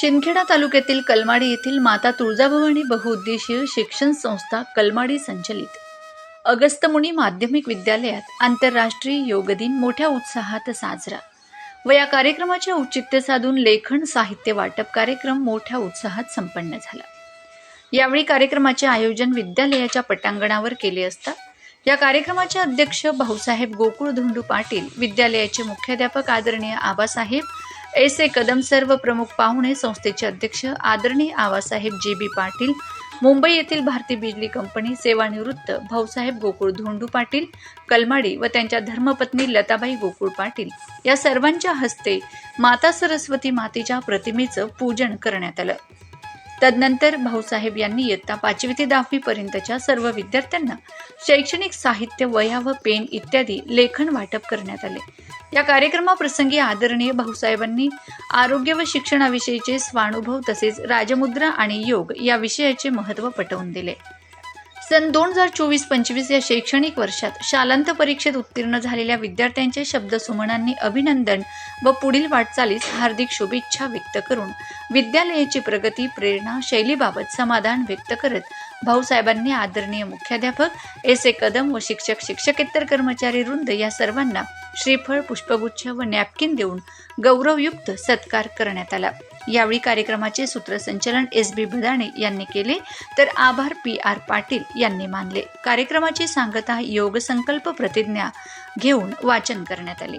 शिंदखेडा तालुक्यातील कलमाडी येथील माता तुळजाभवानी बहुउद्देशीय शिक्षण संस्था कलमाडी संचलित. अगस्तमुनी माध्यमिक विद्यालयात आंतरराष्ट्रीय योग दिन मोठ्या उत्साहात साजरा. व या कार्यक्रमाचे औचित्य साधून लेखन साहित्य वाटप कार्यक्रम मोठ्या उत्साहात संपन्न झाला. यावेळी कार्यक्रमाचे आयोजन विद्यालयाच्या पटांगणावर केले असता या कार्यक्रमाचे अध्यक्ष भाऊसाहेब गोकुळ धोंडू पाटील विद्यालयाचे मुख्याध्यापक आदरणीय आबासाहेब एसे कदम सर्व प्रमुख पाहुणे संस्थेचे अध्यक्ष आदरणीय आवासाहेब जे बी पाटील मुंबई येथील भारती बिजली कंपनी सेवानिवृत्त भाऊसाहेब गोकुळ धोंडू पाटील कलमाडी व त्यांच्या धर्मपत्नी लताबाई गोकुळ पाटील या सर्वांच्या हस्ते माता सरस्वती मातेच्या प्रतिमेचं पूजन करण्यात आलं. तदनंतर भाऊसाहेब यांनी इयत्ता पाचवी ते दहावी पर्यंतच्या सर्व विद्यार्थ्यांना शैक्षणिक साहित्य वया व पेन इत्यादी लेखन वाटप करण्यात आले. या कार्यक्रमाप्रसंगी आदरणीय भाऊसाहेबांनी आरोग्य व शिक्षणाविषयीचे स्वानुभव तसेच राजमुद्रा आणि योग या विषयाचे महत्त्व पटवून दिले. सन दोन हजार चोवीस पंचवीस या शैक्षणिक वर्षात शालांत परीक्षेत उत्तीर्ण झालेल्या विद्यार्थ्यांचे शब्दसुमनांनी अभिनंदन व पुढील वाटचालीस हार्दिक शुभेच्छा व्यक्त करून विद्यालयाची प्रगती प्रेरणा शैलीबाबत समाधान व्यक्त करत भाऊसाहेबांनी आदरणीय मुख्याध्यापक एस ए कदम व शिक्षक शिक्षकेतर कर्मचारी वृंद या सर्वांना श्रीफळ पुष्पगुच्छ व नॅपकिन देऊन गौरवयुक्त सत्कार करण्यात आला. यावेळी कार्यक्रमाचे सूत्रसंचलन एस बी भदाणे यांनी केले तर आभार पी आर पाटील यांनी मानले. कार्यक्रमाची सांगता योग संकल्प प्रतिज्ञा घेऊन वाचन करण्यात आले.